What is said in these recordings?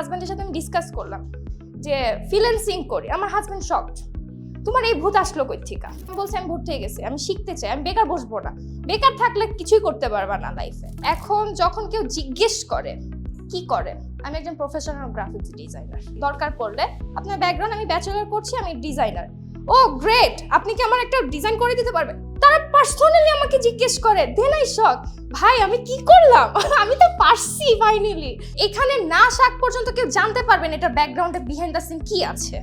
হাজব্যান্ডের সাথে আমি ডিসকাস করলাম যে ফ্রিল্যান্সিং করি, আমার হাজব্যান্ড শকড তোমার এই ভূত আসলো কই থেকে আমি বলছি, আমি ভূত হয়ে গেছি, আমি শিখতে চাই, আমি বেকার বসবো না। বেকার থাকলে কিছুই করতে পারবা না লাইফে এখন যখন কেউ জিজ্ঞেস করে, কি করে? আমি একজন প্রফেশনাল গ্রাফিক্স ডিজাইনার দরকার পড়লে আপনার ব্যাকগ্রাউন্ড আমি ব্যাচেলার করছি, আমি ডিজাইনার ও গ্রেট আপনি কি আমার একটা ডিজাইন করে দিতে পারবেন? তারা পার্সোনালি আমাকে জিজ্ঞেস করে, দেন আই শক, ভাই আমি কি করলাম? আমি তো পারছি ফাইনালি এখানে না শাক পর্যন্ত কেউ জানতে পারবেন এটা ব্যাকগ্রাউন্ডে বিহাইন্ড দ্য সিন কি আছে।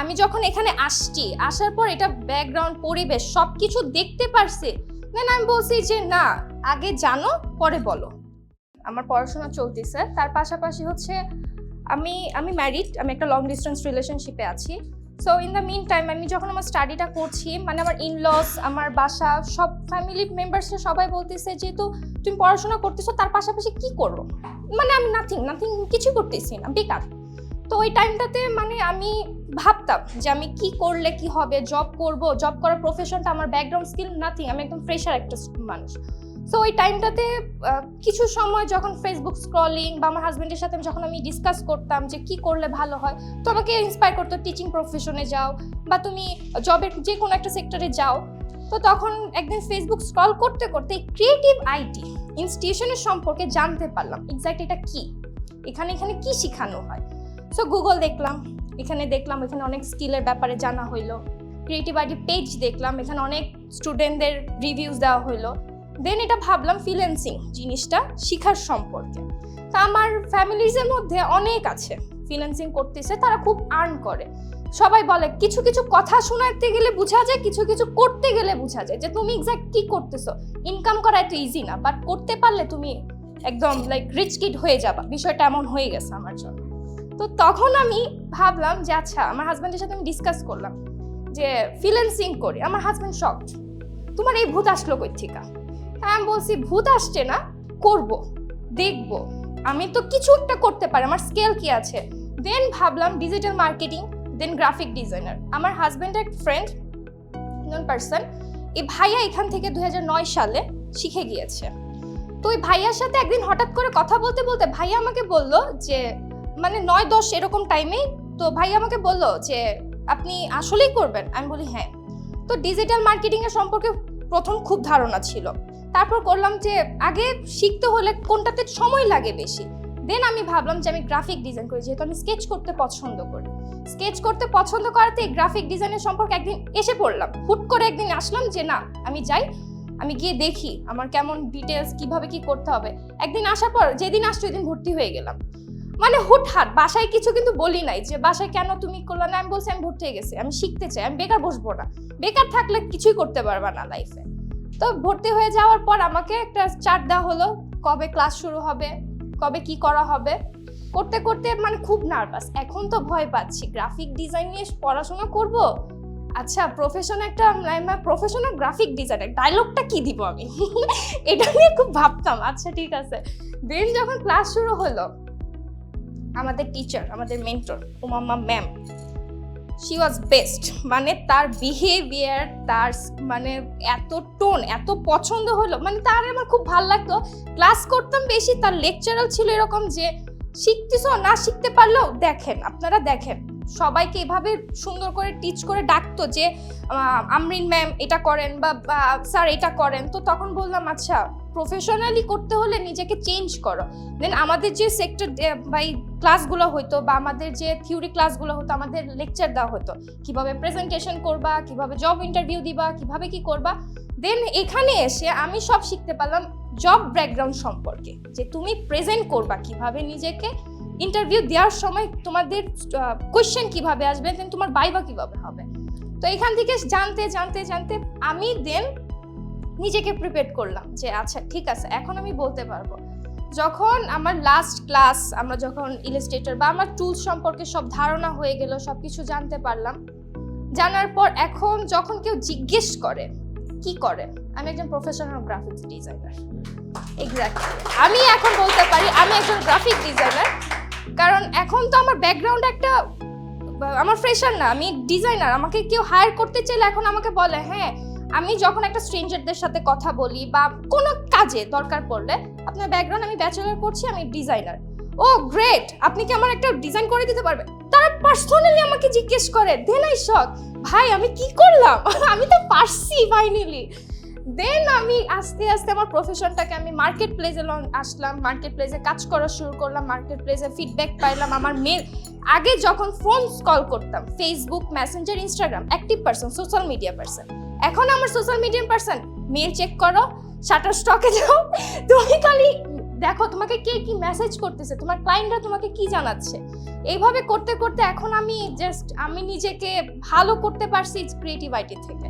আমি যখন এখানে আসছি, আসার পর এটা ব্যাকগ্রাউন্ড পরিবেশ সব কিছু দেখতে পারছি। দেন আমি বলছি যে, না, আগে জানো, পরে বলো। আমার পড়াশোনা চলতেছে তার পাশাপাশি হচ্ছে, আমি আমি ম্যারিড আমি একটা লং ডিস্টেন্স রিলেশনশিপে আছি। So in the mean time আমি যখন আমার স্টাডিটা করছি মানে আমার ইনলস আমার বাসা, সব ফ্যামিলি মেম্বার্সরা সবাই বলতেছে, যেহেতু তুমি পড়াশোনা করতেছো, তার পাশাপাশি কি করব মানে আমি নাথিং নাথিং কিছু করতেছি না, বেকার। তো ওই টাইমটাতে মানে আমি ভাবতাম যে আমি কি করলে কি হবে জব করব জব করার প্রফেশনটা আমার ব্যাকগ্রাউন্ড স্কিল নাথিং আমি একদম ফ্রেশার একটা মানুষ। সো ওই টাইমটাতে কিছু সময় যখন ফেসবুক স্ক্রলিং বা আমার হাজব্যান্ডের সাথে যখন আমি ডিসকাস করতাম যে কি করলে ভালো হয়, তো আমাকে ইন্সপায়ার করতো টিচিং প্রফেশনে যাও বা তুমি জবের যে কোনো একটা সেক্টরে যাও। তো তখন একদিন ফেসবুক স্ক্রল করতে করতে ক্রিয়েটিভ আইটি ইনস্টিটিউশনের সম্পর্কে জানতে পারলাম এক্স্যাক্ট এটা কি? এখানে এখানে কি শেখানো হয়? সো গুগল দেখলাম, এখানে দেখলাম, এখানে অনেক স্কিলের ব্যাপারে জানা হইল। ক্রিয়েটিভ আইটি পেজ দেখলাম, এখানে অনেক স্টুডেন্টদের রিভিউজ দেওয়া হইল। দেন এটা ভাবলাম ফ্রিল্যান্সিং জিনিসটা শিখার সম্পর্কে। তা আমার ফ্যামিলিজের মধ্যে অনেক আছে ফ্রিল্যান্সিং করতেছে, তারা খুব আর্ন করে। সবাই বলে, কিছু কিছু কথা শোনাতে গেলে বোঝা যায়, কিছু কিছু করতে গেলে বোঝা যায় যে তুমি এক্স্যাক্ট কি করতেছো। ইনকাম করা এত ইজি না বাট করতে পারলে তুমি একদম লাইক রিচ কিড হয়ে যাবা। বিষয়টা এমন হয়ে গেছে আমার জন্য। তো তখন আমি ভাবলাম যে আচ্ছা আমার হাজব্যান্ডের সাথে আমি ডিসকাস করলাম যে ফ্রিল্যান্সিং করি। আমার হাজব্যান্ড শকড তোমার এই ভূত আসলো কই থেকে? তা আমি বলছি, ভূত আসছে না? করব, দেখব। আমি তো কিছু একটা করতে পারি, আমার স্কেল কি আছে? দেন ভাবলাম digital marketing then graphic designer আমার হাজব্যান্ডের এক ফ্রেন্ড নন পার্সন এই ভাইয়া এখান থেকে দু হাজার নয় সালে শিখে গিয়েছে। তো ওই ভাইয়ার সাথে একদিন হঠাৎ করে কথা বলতে বলতে ভাইয়া আমাকে বলল যে মানে নয় দশ এরকম টাইমেই তো ভাইয়া আমাকে বলল যে, আপনি আসলেই করবেন? আমি বলি হ্যাঁ। তো ডিজিটাল মার্কেটিংয়ের সম্পর্কে প্রথম খুব ধারণা ছিল। তারপর করলাম যে আগে শিখতে হলে কোনটাতে সময় লাগে বেশি। দেন আমি ভাবলাম যে আমি গ্রাফিক ডিজাইন করি, যেহেতু আমি স্কেচ করতে পছন্দ করি। স্কেচ করতে পছন্দ করাতে গ্রাফিক ডিজাইনের সম্পর্কে একদিন এসে পড়লাম। হুট করে একদিন আসলাম যে না, আমি যাই, আমি গিয়ে দেখি আমার কেমন ডিটেলস কীভাবে কি করতে হবে। একদিন আসার পর, যেদিন আসছো ওই দিন ভর্তি হয়ে গেলাম। মানে হুটহাট, বাসায় কিছু কিন্তু বলি নাই যে, বাসায় কেন তুমি করল না? আমি বলছি, আমি ভর্তি হয়ে গেছি, আমি শিখতে চাই, আমি বেকার বসবো না। বেকার থাকলে কিছুই করতে পারবা না লাইফে তো ভর্তি হয়ে যাওয়ার পর আমাকে একটা চার্ট দেওয়া হলো, কবে ক্লাস শুরু হবে, কবে কি করা হবে। করতে করতে মানে খুব নার্ভাস এখন তো ভয় পাচ্ছি। গ্রাফিক ডিজাইন নিয়ে পড়াশোনা করব? আচ্ছা প্রফেশন একটা প্রফেশনাল গ্রাফিক ডিজাইনার ডায়লগটা কি দিব আমি? এটা নিয়ে খুব ভাবতাম। আচ্ছা ঠিক আছে। দেন যখন ক্লাস শুরু হলো, আমাদের টিচার আমাদের mentor Umamma ma'am she was best মানে তার বিহেভিয়ার তার মানে এত টোন এত পছন্দ হলো। মানে তার আমার খুব ভালো লাগতো। ক্লাস করতাম বেশি, তার লেকচারাল ছিল এরকম যে, শিখতেছো? না শিখতে পারলেও দেখেন, আপনারা দেখেন। সবাইকে এভাবে সুন্দর করে টিচ করে ডাকতো যে আমরিন ম্যাম এটা করেন বা, স্যার এটা করেন। তো তখন বললাম আচ্ছা প্রফেশনালি করতে হলে নিজেকে চেঞ্জ করো। দেন আমাদের যে সেক্টর বাই ক্লাসগুলো হতো বা আমাদের যে থিওরি ক্লাসগুলো হতো, আমাদের লেকচার দেওয়া হতো, কীভাবে প্রেজেন্টেশন করবা, কীভাবে জব ইন্টারভিউ দিবা, কীভাবে কি করবা দেন এখানে এসে আমি সব শিখতে পারলাম জব ব্যাকগ্রাউন্ড সম্পর্কে, যে তুমি প্রেজেন্ট করবা কীভাবে নিজেকে ইন্টারভিউ দেওয়ার সময় তোমাদের কোয়েশ্চেন কীভাবে আসবে দেন তোমার বাইবা কীভাবে হবে। তো এখান থেকে জানতে জানতে জানতে আমি দেন নিজেকে প্রিপেয়ার করলাম যে আচ্ছা ঠিক আছে, এখন আমি বলতে পারব। যখন আমার লাস্ট ক্লাস আমরা যখন ইলাস্ট্রেটর বা আমার টুলস সম্পর্কে সব ধারণা হয়ে গেল সব কিছু জানতে পারলাম, জানার পর এখন যখন কেউ জিজ্ঞেস করে, কি করে? আমি একজন প্রফেশনাল গ্রাফিক্স ডিজাইনার এক্স্যাক্টলি আমি এখন বলতে পারি, আমি একজন গ্রাফিক ডিজাইনার কারণ এখন তো আমার ব্যাকগ্রাউন্ড একটা, আমার ফ্রেশার না, আমি ডিজাইনার আমাকে কেউ হায়ার করতে চাইলে এখন আমাকে বলে হ্যাঁ আমি যখন একটা স্ট্রেঞ্জারদের সাথে কথা বলি বা কোনো কাজে দরকার পড়লে, আপনার ব্যাকগ্রাউন্ড আমি ব্যাচেলার করছি, আমি ডিজাইনার ও গ্রেট আপনি কি আমার একটা ডিজাইন করে দিতে পারবেন? তারা পার্সোনালি আমাকে জিজ্ঞেস করে দেন আই শক ভাই, আমি কি করলাম? আমি তো পারছি ফাইনালি দেন আমি আস্তে আস্তে আমার প্রফেশনটাকে আমি মার্কেট প্লেসে লং আসলাম মার্কেট প্লেসে কাজ করা শুরু করলাম মার্কেট প্লেসে ফিডব্যাক পাইলাম আমার মেল আগে যখন ফোন কল করতাম Facebook Messenger Instagram active person social media person এখন আমার social media person mail check করো শাটার স্টকে যাও। তুমি খালি দেখো তোমাকে কে কি মেসেজ করতেছে, তোমার ক্লায়েন্টরা তোমাকে কি জানাচ্ছে। এইভাবে করতে করতে এখন আমি জাস্ট আমি নিজেকে ভালো করতে পারছি ক্রিয়েটিভ আইটি থেকে।